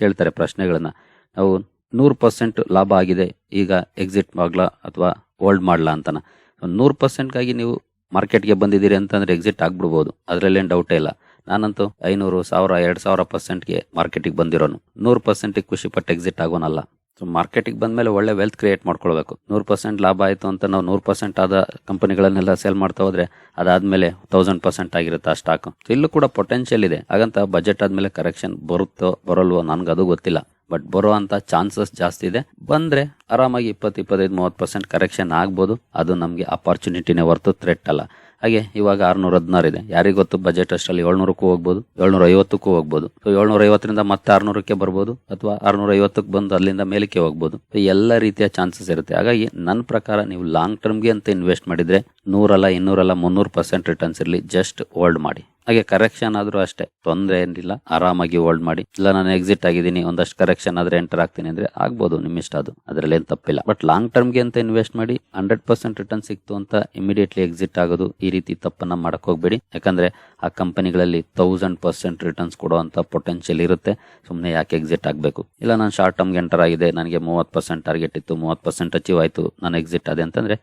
ಕೇಳ್ತಾರೆ ಪ್ರಶ್ನೆಗಳನ್ನ. ನಾವು ನೂರು ಪರ್ಸೆಂಟ್ ಲಾಭ ಆಗಿದೆ, ಈಗ ಎಕ್ಸಿಟ್ ಮಾಡ್ಲಾ ಅಥವಾ ಹೋಲ್ಡ್ ಮಾಡ್ಲಾ ಅಂತನ. ನೂರು ಪರ್ಸೆಂಟ್ಗಾಗಿ ನೀವು ಮಾರ್ಕೆಟ್ಗೆ ಬಂದಿದ್ದೀರಿ ಅಂತಂದ್ರೆ ಎಕ್ಸಿಟ್ ಆಗ್ಬಿಡ್ಬೋದು. ಅದರಲ್ಲೇನು ಡೌಟೇ ಇಲ್ಲ. ನಾನಂತೂ ಐನೂರು ಸಾವಿರ, ಎರಡು ಸಾವಿರ ಪರ್ಸೆಂಟ್ಗೆ ಮಾರ್ಕೆಟಿಗೆ ಬಂದಿರೋನು. ನೂರು ಪರ್ಸೆಂಟಿಗೆ ಖುಷಿ ಪಟ್ಟು ಎಕ್ಸಿಟ್ ಆಗೋನಲ್ಲ. ಸೊ ಮಾರ್ಕೆಟಿಗೆ ಬಂದಮೇಲೆ ಒಳ್ಳೆ ವೆಲ್ತ್ ಕ್ರಿಯೇಟ್ ಮಾಡ್ಕೊಳ್ಬೇಕು. ನೂರು ಪರ್ಸೆಂಟ್ ಲಾಭ ಆಯಿತು ಅಂತ ನಾವು ನೂರು ಪರ್ಸೆಂಟ್ ಆದ ಕಂಪನಿಗಳನ್ನೆಲ್ಲ ಸೇಲ್ ಮಾಡ್ತಾ ಹೋದ್ರೆ ಅದಾದಮೇಲೆ ತೌಸಂಡ್ ಪರ್ಸೆಂಟ್ ಆಗಿರುತ್ತೆ ಆ ಸ್ಟಾಕ್ ಇಲ್ಲೂ ಕೂಡ ಪೊಟೆನ್ಷಿಯಲ್ ಇದೆ. ಹಾಗಂತ ಬಜೆಟ್ ಆದಮೇಲೆ ಕರೆಕ್ಷನ್ ಬರುತ್ತೋ, ಬರಲ್ವೋ ನನಗದು ಗೊತ್ತಿಲ್ಲ. ಬಟ್ ಬರುವಂತ ಚಾನ್ಸಸ್ ಜಾಸ್ತಿ ಇದೆ. ಬಂದ್ರೆ ಆರಾಮಾಗಿ ಇಪ್ಪತ್ತು, ಇಪ್ಪತ್ತೈದು, ಮೂವತ್ತು ಪರ್ಸೆಂಟ್ ಕರೆಕ್ಷನ್ ಆಗ್ಬೋದು. ಅದು ನಮಗೆ ಅಪಾರ್ಚುನಿಟಿನೇ ಹೊರತು ಥ್ರೆಟ್ ಅಲ್ಲ. ಹಾಗೆ ಇವಾಗ ಆರ್ನೂರ ಹದಿನಾರು ಇದೆ. ಯಾರಿಗೆ ಗೊತ್ತು? ಬಜೆಟ್ ಅಷ್ಟರಲ್ಲಿ ಏಳ್ನೂರಕ್ಕೂ ಹೋಗ್ಬೋದು ಏಳ್ನೂರ ಐವತ್ತಕ್ಕೂ ಹೋಗ್ಬೋದು. ಸೊ ಏಳ್ನೂರ ಐವತ್ತರಿಂದ ಮತ್ತೆ ಆರ್ನೂರಕ್ಕೆ ಬರ್ಬೋದು ಅಥವಾ ಆರ್ನೂರ ಐವತ್ತಕ್ಕೆ ಬಂದು ಅಲ್ಲಿಂದ ಮೇಲಕ್ಕೆ ಹೋಗ್ಬೋದು. ಎಲ್ಲ ರೀತಿಯ ಚಾನ್ಸಸ್ ಇರುತ್ತೆ. ಹಾಗಾಗಿ ನನ್ನ ಪ್ರಕಾರ ನೀವು ಲಾಂಗ್ ಟರ್ಮ್ಗೆ ಅಂತ ಇನ್ವೆಸ್ಟ್ ಮಾಡಿದ್ರೆ ನೂರಲ್ಲ, ಇನ್ನೂರಲ್ಲ, ಮುನ್ನೂರು ಪರ್ಸೆಂಟ್ ರಿಟರ್ನ್ಸ್ ಇರಲಿ. ಜಸ್ಟ್ ಹೋಲ್ಡ್ ಮಾಡಿ. ಹಾಗೆ ಕರೆಕ್ಷನ್ ಆದ್ರೂ ಅಷ್ಟೇ, ತೊಂದರೆ ಏನಿಲ್ಲ. ಆರಾಮಾಗಿ ಹೋಲ್ಡ್ ಮಾಡಿ. ಇಲ್ಲ, ನಾನು ಎಕ್ಸಿಟ್ ಆಗಿದ್ದೀನಿ, ಒಂದಷ್ಟು ಕರೆಕ್ಷನ್ ಆದ್ರೆ ಎಂಟರ್ ಆಗ್ತೀನಿ ಅಂದ್ರೆ ಆಗ್ಬೋದು ನಿಮ್ಮ ಇಷ್ಟ ಅದು. ಅದ್ರಲ್ಲಿ ಏನ್ ತಪ್ಪಿಲ್ಲ. ಬಟ್ ಲಾಂಗ್ ಟರ್ಮ್ಗೆ ಅಂತ ಇನ್ವೆಸ್ಟ್ ಮಾಡಿ ಹಂಡ್ರೆಡ್ ಪರ್ಸೆಂಟ್ ರಿಟರ್ನ್ ಸಿಕ್ತು ಅಂತ ಇಮಿಡಿಯೇಟ್ಲಿ ಎಕ್ಸಿಟ್ ಆಗೋದು ಈ ರೀತಿ ತಪ್ಪನ್ನ ಮಾಡಕ್ ಹೋಗ್ಬೇಡಿ. ಯಾಕಂದ್ರೆ ಆ ಕಂಪನಿಗಳಲ್ಲಿ ತೌಸಂಡ್ ಪರ್ಸೆಂಟ್ ರಿಟರ್ನ್ಸ್ ಕೊಡುವಂತ ಪೊಟೆನ್ಷಿಯಲ್ ಇರುತ್ತೆ. ಸುಮ್ಮನೆ ಯಾಕೆ ಎಕ್ಸಿಟ್ ಆಗಬೇಕು? ಇಲ್ಲ, ನಾನು ಶಾರ್ಟ್ ಟರ್ಮ್ಗೆ ಎಂಟರ್ ಆಗಿದೆ, ನನಗೆ ಮೂವತ್ತು ಪರ್ಸೆಂಟ್ ಟಾರ್ಗೆಟ್ ಇತ್ತು, ಮೂವತ್ತು ಪರ್ಸೆಂಟ್ ಅಚೀವ್ ಆಯಿತು, ನಾನು ಎಕ್ಸಿಟ್ ಆದೆ ಅಂತಂದ್ರೆ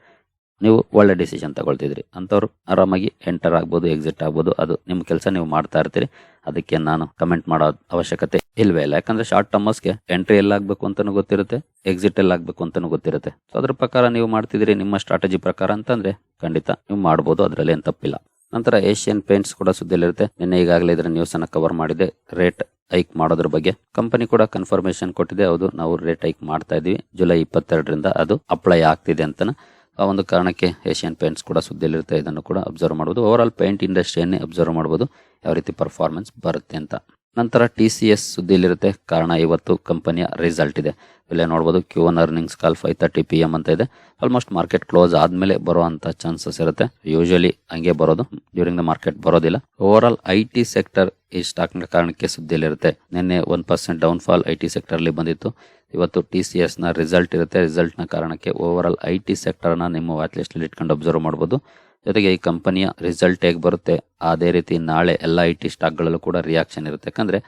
ನೀವು ಒಳ್ಳೆ ಡಿಸಿಷನ್ ತಗೊಳ್ತಿದ್ರಿ. ಅಂಥವ್ರು ಆರಾಮಾಗಿ ಎಂಟರ್ ಆಗ್ಬೋದು ಎಕ್ಸಿಟ್ ಆಗ್ಬೋದು. ಅದು ನಿಮ್ಮ ಕೆಲಸ ನೀವು ಮಾಡ್ತಾ ಇರ್ತೀರಿ. ಅದಕ್ಕೆ ನಾನು ಕಮೆಂಟ್ ಮಾಡೋ ಅವಶ್ಯಕತೆ ಇಲ್ವೇ ಇಲ್ಲ. ಯಾಕಂದ್ರೆ ಶಾರ್ಟ್ ಟರ್ಮಸ್ಗೆ ಎಂಟ್ರಿ ಎಲ್ಲಾಗಬೇಕು ಅಂತಲೂ ಗೊತ್ತಿರುತ್ತೆ ಎಕ್ಸಿಟ್ ಎಲ್ಲಾಗಬೇಕು ಅಂತಲೂ ಗೊತ್ತಿರುತ್ತೆ. ಸೊ ಅದ್ರ ಪ್ರಕಾರ ನೀವು ಮಾಡ್ತಿದ್ರಿ ನಿಮ್ಮ ಸ್ಟ್ರಾಟಜಿ ಪ್ರಕಾರ ಅಂತಂದ್ರೆ ಖಂಡಿತ ನೀವು ಮಾಡ್ಬೋದು, ಅದರಲ್ಲಿ ಏನು ತಪ್ಪಿಲ್ಲ. ನಂತರ ಏಷ್ಯನ್ ಪೇಂಟ್ಸ್ ಕೂಡ ಸುದ್ದಿಯಲ್ಲಿರುತ್ತೆ. ನಿನ್ನೆ ಈಗಾಗಲೇ ಇದರ ನ್ಯೂಸ್ ಅನ್ನ ಕವರ್ ಮಾಡಿದೆ ರೇಟ್ ಹೈಕ್ ಮಾಡೋದ್ರ ಬಗ್ಗೆ. ಕಂಪನಿ ಕೂಡ ಕನ್ಫರ್ಮೇಶನ್ ಕೊಟ್ಟಿದೆ. ಹೌದು, ನಾವು ರೇಟ್ ಹೈಕ್ ಮಾಡ್ತಾ ಇದೀವಿ ಜುಲೈ ಇಪ್ಪತ್ತೆರಡರಿಂದ ಅದು ಅಪ್ಲೈ ಆಗ್ತಿದೆ ಅಂತ ಆ ಒಂದು ಕಾರಣಕ್ಕೆ ಏಷ್ಯನ್ ಪೇಂಟ್ಸ್ ಕೂಡ ಸುದ್ದಿಯಲ್ಲಿರುತ್ತೆ. ಇದನ್ನು ಕೂಡ ಅಬ್ಸರ್ವ್ ಮಾಡ್ಬೋದು. ಓವರ್ ಆಲ್ ಪೇಂಟ್ ಇಂಡಸ್ಟ್ರಿಯನ್ನೇ ಅಬ್ಸರ್ವ್ ಮಾಡ್ಬೋದು. ಯಾವ ರೀತಿ ಪರ್ಫಾರ್ಮೆನ್ಸ್ ಬರುತ್ತೆ ಅಂತ. ನಂತರ ಟಿ ಸಿ ಎಸ್ ಸುದ್ದಿಯಲ್ಲಿರುತ್ತೆ. ಕಾರಣ ಇವತ್ತು ಕಂಪನಿಯ ರಿಸಲ್ಟ್ ಇದೆ. ಇಲ್ಲೇ ನೋಡ್ಬೋದು Q one earnings call five thirty P M ಅಂತ ಇದೆ. ಆಲ್ಮೋಸ್ಟ್ ಮಾರ್ಕೆಟ್ ಕ್ಲೋಸ್ ಆದ್ಮೇಲೆ ಬರುವಂಥ ಚಾನ್ಸಸ್ ಇರುತ್ತೆ. ಯೂಶಲಿ ಹಂಗೆ ಬರೋದು. ಡ್ಯೂರಿಂಗ್ ದ ಮಾರ್ಕೆಟ್ ಬರೋದಿಲ್ಲ. Over all I T sector ಈ ಸ್ಟಾಕ್ನ ಕಾರಣಕ್ಕೆ ಸುದ್ದಿಯಲ್ಲಿರುತ್ತೆ. ನಿನ್ನೆ one percent down fall I T sector ಅಲ್ಲಿ ಬಂದಿತ್ತು. ಇವತ್ತು ಟಿ ಸಿ ಎಸ್ನ ರಿಸಲ್ಟ್ ಇರುತ್ತೆ. ರಿಸಲ್ಟ್ನ ಕಾರಣಕ್ಕೆ ಓವರ್ ಆಲ್ ಐ ಟಿ ಸೆಕ್ಟರ್ನ ನಿಮ್ಮ ವಾಚ್ ಲಿಸ್ಟ್ ಅಲ್ಲಿ ಇಟ್ಕೊಂಡು ಅಬ್ಸರ್ವ್ ಮಾಡ್ಬೋದು. ಜೊತೆಗೆ ಈ ಕಂಪನಿಯ ರಿಸಲ್ಟ್ ಹೇಗೆ ಬರುತ್ತೆ? ಅದೇ ರೀತಿ ನಾಳೆ ಎಲ್ಲ ಐ ಟಿ ಸ್ಟಾಕ್ಗಳಲ್ಲೂ ಕೂಡ ರಿಯಾಕ್ಷನ್ ಇರುತ್ತೆ. ಯಾಕಂದರೆ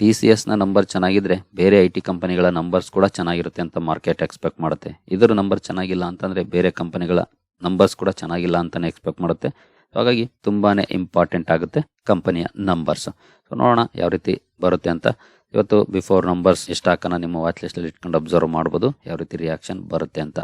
ಟಿ ಸಿ ಎಸ್ನ ನಂಬರ್ ಚೆನ್ನಾಗಿದ್ರೆ ಬೇರೆ ಐ ಟಿ ಕಂಪನಿಗಳ ನಂಬರ್ಸ್ ಕೂಡ ಚೆನ್ನಾಗಿರುತ್ತೆ ಅಂತ ಮಾರ್ಕೆಟ್ ಎಕ್ಸ್ಪೆಕ್ಟ್ ಮಾಡುತ್ತೆ. ಇದರ ನಂಬರ್ ಚೆನ್ನಾಗಿಲ್ಲ ಅಂತಂದರೆ ಬೇರೆ ಕಂಪನಿಗಳ ನಂಬರ್ಸ್ ಕೂಡ ಚೆನ್ನಾಗಿಲ್ಲ ಅಂತಲೇ ಎಕ್ಸ್ಪೆಕ್ಟ್ ಮಾಡುತ್ತೆ. ಹಾಗಾಗಿ ತುಂಬಾ ಇಂಪಾರ್ಟೆಂಟ್ ಆಗುತ್ತೆ ಕಂಪನಿಯ ನಂಬರ್ಸ್ ಸೊ ನೋಡೋಣ ಯಾವ ರೀತಿ ಬರುತ್ತೆ ಅಂತ. ಇವತ್ತು ಬಿಫೋರ್ ನಂಬರ್ಸ್ ಎಷ್ಟಾಕನ ನಿಮ್ಮ ವಾಚ್ ಲಿಸ್ಟ್ ಅಲ್ಲಿ ಇಟ್ಕೊಂಡು ಅಬ್ಸರ್ವ್ ಮಾಡಬಹುದು ಯಾವ ರೀತಿ ರಿಯಾಕ್ಷನ್ ಬರುತ್ತೆ ಅಂತ.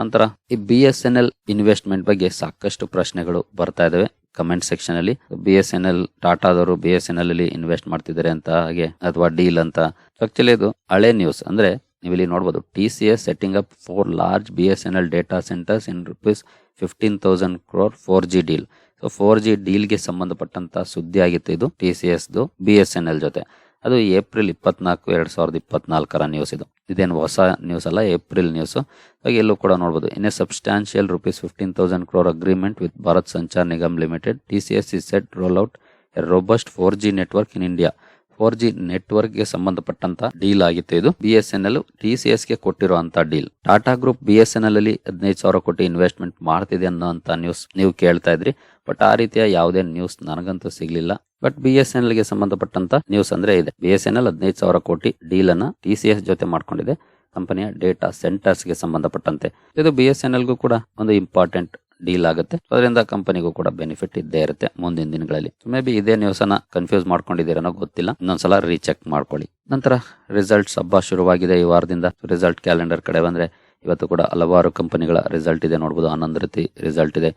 ನಂತರ ಈ B S N L investment ಬಗ್ಗೆ ಸಾಕಷ್ಟು ಪ್ರಶ್ನೆಗಳು ಬರ್ತಾ ಇದಾವೆ. ಕಮೆಂಟ್ ಸೆಕ್ಷನ್ ಅಲ್ಲಿ ಬಿ ಎಸ್ ಎನ್ ಎಲ್ ಟಾಟಾದವರು ಬಿ ಎಸ್ ಎನ್ ಎಲ್ ಅಲ್ಲಿ ಇನ್ವೆಸ್ಟ್ ಮಾಡ್ತಿದ್ದಾರೆ ಅಂತ ಹಾಗೆ ಅಥವಾ ಡೀಲ್ ಅಂತ. ಆಕ್ಚುಲಿ ಇದು ಹಳೆ ನ್ಯೂಸ್ ಅಂದ್ರೆ ನೀವು ಇಲ್ಲಿ ನೋಡಬಹುದು T C S setting up four large B S N L data centers in rupees fifteen thousand crore four G deal so four G ಡೀಲ್ಗೆ ಸಂಬಂಧಪಟ್ಟಂತ ಸುದ್ದಿ ಆಗಿತ್ತು ಇದು T C S B S N L ಜೊತೆ. ಅದು April ಇಪ್ಪತ್ನಾಲ್ಕು, ಎರಡು ಸಾವಿರದ ಇಪ್ಪತ್ನಾಲ್ಕರ ನ್ಯೂಸ್ ಇದು. ಇದೇನು ಹೊಸ ನ್ಯೂಸ್ ಅಲ್ಲ, ಏಪ್ರಿಲ್ ನ್ಯೂಸು ಹಾಗೆ ಎಲ್ಲೂ ಕೂಡ ನೋಡ್ಬೋದು. In a substantial rupees fifteen thousand crore agreement with Bharat Sanchar Nigam limited T C S is set roll out a robust four G network in India four G ನೆಟ್ವರ್ಕ್ಗೆ ಸಂಬಂಧಪಟ್ಟಂತ deal ಆಗಿತ್ತು ಇದು. B S N L T C ಎಸ್ಗೆ ಗೆ ಕೊಟ್ಟಿರುವಂತ deal Tata group B S N L ಅಲ್ಲಿ ಹದಿನೈದು ಸಾವಿರ ಕೋಟಿ ಇನ್ವೆಸ್ಟ್ಮೆಂಟ್ ಮಾಡ್ತಿದೆ ಅನ್ನೋಂತ ನ್ಯೂಸ್ ನೀವು ಕೇಳ್ತಾ ಇದ್ರಿ. ಬಟ್ ಆ ರೀತಿಯ ಯಾವುದೇ ನ್ಯೂಸ್ ನನಗಂತೂ ಸಿಗ್ಲಿಲ್ಲ. ಬಟ್ ಬಿ ಎಸ್ ಎನ್ ಎಲ್ಗೆ ಸಂಬಂಧಪಟ್ಟಂತ ನ್ಯೂಸ್ ಅಂದ್ರೆ ಇದೆ. ಬಿ ಎಸ್ ಎನ್ ಎಲ್ ಹದಿನೈದು ಸಾವಿರ ಕೋಟಿ ಡೀಲ್ ಅನ್ನ ಟಿ ಸಿ ಎಸ್ ಜೊತೆ ಮಾಡ್ಕೊಂಡಿದೆ. ಕಂಪನಿಯ ಡೇಟಾ ಸೆಂಟರ್ಸ್ಗೆ ಸಂಬಂಧಪಟ್ಟಂತೆ. ಇದು ಬಿ ಎಸ್ ಎನ್ ಎಲ್ ಗೂ ಕೂಡ ಒಂದು ಇಂಪಾರ್ಟೆಂಟ್ ಡೀಲ್ ಆಗುತ್ತೆ. ಅದರಿಂದ ಕಂಪನಿಗೂ ಕೂಡ ಬೆನಿಫಿಟ್ ಇದ್ದೇ ಇರುತ್ತೆ ಮುಂದಿನ ದಿನಗಳಲ್ಲಿ. ಮೇ ಬಿ ಇದೇ ನ್ಯೂಸ್ ಅನ್ನ ಕನ್ಫ್ಯೂಸ್ ಮಾಡ್ಕೊಂಡಿದ್ದೀರನೋ ಗೊತ್ತಿಲ್ಲ. ಇನ್ನೊಂದ್ಸಲ ರೀಚೆಕ್ ಮಾಡ್ಕೊಳ್ಳಿ. ನಂತರ ರಿಸಲ್ಟ್ಸ್ ಹಬ್ಬ ಶುರುವಾಗಿದೆ ಈ ವಾರದಿಂದ. ರಿಸಲ್ಟ್ ಕ್ಯಾಲೆಂಡರ್ ಕಡೆ ಬಂದ್ರೆ ಇವತ್ತು ಕೂಡ ಹಲವಾರು ಕಂಪನಿಗಳ ರಿಸಲ್ಟ್ ಇದೆ ನೋಡಬಹುದು ಆನಂದ್ ರೀತಿ ರಿಸಲ್ಟ್ ಇದೆ.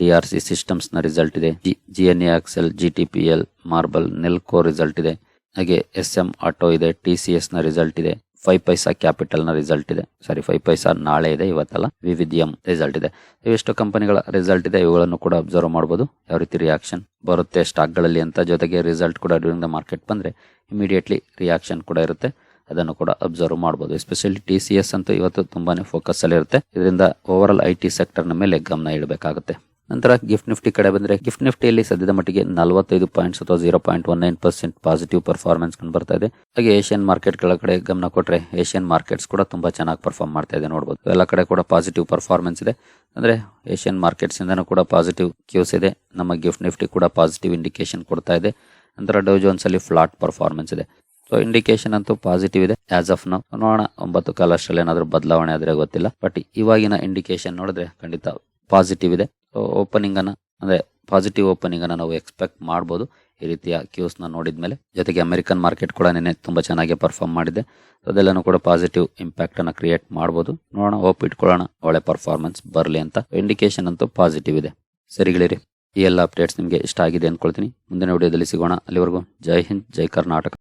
ಡಿ ಆರ್ ಸಿ ಸಿಸ್ಟಮ್ಸ್ನ ರಿಸಲ್ಟ್ ಇದೆ. G N excel, G T P L, marble, Nelco result ಇದೆ. ಹಾಗೆ ಎಸ್ ಎಂ ಆಟೋ ಇದೆ, ಟಿ ಸಿ ಎಸ್ನ ರಿಸಲ್ಟ್ ಇದೆ. ಫೈವ್ ಪೈಸಾ ಕ್ಯಾಪಿಟಲ್ನ ರಿಸಲ್ಟ್ ಇದೆ. ಸಾರಿ ಫೈವ್ ಪೈಸಾ ನಾಳೆ ಇದೆ, ಇವತ್ತಲ್ಲ. ವಿವಿಧಿಯಂ ರಿಸಲ್ಟ್ ಇದೆ. ಇವೆಷ್ಟು ಕಂಪನಿಗಳ ರಿಸಲ್ಟ್ ಇದೆ, ಇವುಗಳನ್ನು ಕೂಡ ಅಬ್ಸರ್ವ್ ಮಾಡಬಹುದು ಯಾವ ರೀತಿ ರಿಯಾಕ್ಷನ್ ಬರುತ್ತೆ ಸ್ಟಾಕ್ಗಳಲ್ಲಿ ಅಂತ ಜೊತೆಗೆ ರಿಸಲ್ಟ್ ಕೂಡ ಡ್ಯೂರಿಂಗ್ ದ ಮಾರ್ಕೆಟ್ ಬಂದ್ರೆ ಇಮಿಡಿಯೇಟ್ಲಿ ರಿಯಾಕ್ಷನ್ ಕೂಡ ಇರುತ್ತೆ. ಅದನ್ನು ಕೂಡ ಅಬ್ಸರ್ವ್ ಮಾಡಬಹುದು ಎಸ್ಪೆಷಲಿ ಟಿ ಸಿ ಎಸ್ ಅಂತೂ ಇವತ್ತು ತುಂಬಾನೇ ಫೋಕಸ್ ಅಲ್ಲಿ ಇರುತ್ತೆ ಇದರಿಂದ over all I T sector ಮೇಲೆ ಗಮನ ಇಡಬೇಕಾಗುತ್ತೆ. ನಂತರ ಗಿಫ್ಟ್ ನಿಫ್ಟಿ ಕಡೆ ಬಂದ್ರೆ ಗಿಫ್ಟ್ ನಿಫ್ಟಿಯಲ್ಲಿ ಸದ್ಯದ ಮಟ್ಟಿಗೆ ನಲವತ್ತೈದು ಪಾಯಿಂಟ್ಸ್ ಅಥವಾ zero point one nine percent positive performance ಕಂಡು ಬರ್ತಾ ಇದೆ. ಹಾಗೆ ಏಷ್ಯನ್ ಮಾರ್ಕೆಟ್ಗಳ ಕಡೆ ಗಮನ ಕೊಟ್ರೆ ಏಷ್ಯನ್ ಮಾರ್ಕೆಟ್ಸ್ ಕೂಡ ತುಂಬಾ ಚೆನ್ನಾಗಿ ಪರ್ಫಾರ್ಮ್ ಮಾಡ್ತಾ ಇದೆ ನೋಡಬಹುದು ಎಲ್ಲ ಕಡೆ ಕೂಡ ಪಾಸಿಟಿವ್ ಪರ್ಫಾರ್ಮೆನ್ಸ್ ಇದೆ. ಅಂದ್ರೆ ಏಷ್ಯನ್ ಮಾರ್ಕೆಟ್ಸ್ ಇಂದನೂ ಕೂಡ ಪಾಸಿಟಿವ್ ಕ್ಯೂಸ್ ಇದೆ. ನಮ್ಮ ಗಿಫ್ಟ್ ನಿಫ್ಟಿ ಕೂಡ ಪಾಸಿಟಿವ್ ಇಂಡಿಕೇಶನ್ ಕೊಡ್ತಾ ಇದೆ. ನಂತರ ಡೌ ಜೋನ್ಸ್ ಅಲ್ಲಿ ಫ್ಲಾಟ್ ಪರ್ಫಾರ್ಮೆನ್ಸ್ ಇದೆ. ಸೊ ಇಂಡಿಕೇಶನ್ ಅಂತೂ ಪಾಸಿಟಿವ್ ಇದೆ. ಆಸ್ ಆಫ್ ನೌ ನೋಡೋಣ, ಒಂಬತ್ತು ಕಾಲ ಅಷ್ಟರಲ್ಲಿ ಏನಾದರೂ ಬದಲಾವಣೆ ಆದರೆ ಗೊತ್ತಿಲ್ಲ. ಬಟ್ ಇವಾಗಿನ ಇಂಡಿಕೇಶನ್ ನೋಡಿದ್ರೆ ಖಂಡಿತ ಪಾಸಿಟಿವ್ ಇದೆ. ಸೊ ಅಂದರೆ ಪಾಸಿಟಿವ್ ಓಪನಿಂಗನ್ನು ನಾವು ಎಕ್ಸ್ಪೆಕ್ಟ್ ಮಾಡ್ಬೋದು. ಈ ರೀತಿಯ ಕ್ಯೂಸ್ನ ನೋಡಿದ ಮೇಲೆ ಜೊತೆಗೆ ಅಮೆರಿಕನ್ ಮಾರ್ಕೆಟ್ ಕೂಡ ನಿನ್ನೆ ತುಂಬ ಚೆನ್ನಾಗಿ ಪರ್ಫಾರ್ಮ್ ಮಾಡಿದೆ. ಅದೆಲ್ಲನೂ ಕೂಡ ಪಾಸಿಟಿವ್ ಇಂಪ್ಯಾಕ್ಟನ್ನು ಕ್ರಿಯೇಟ್ ಮಾಡ್ಬೋದು. ನೋಡೋಣ ಹೋಪ್ ಇಟ್ಕೊಳ್ಳೋಣ, ಒಳ್ಳೆ ಪರ್ಫಾರ್ಮೆನ್ಸ್ ಬರಲಿ ಅಂತ. ಇಂಡಿಕೇಶನ್ ಅಂತೂ ಪಾಸಿಟಿವ್ ಇದೆ. ಸರಿಗಳಿರಿ ಈ ಎಲ್ಲ ಅಪ್ಡೇಟ್ಸ್ ನಿಮಗೆ ಇಷ್ಟ ಆಗಿದೆ ಅಂದ್ಕೊಳ್ತೀನಿ ಮುಂದಿನ ವಿಡಿಯೋದಲ್ಲಿ ಸಿಗೋಣ. ಅಲ್ಲಿವರೆಗೂ ಜೈ ಹಿಂದ್, ಜೈ ಕರ್ನಾಟಕ.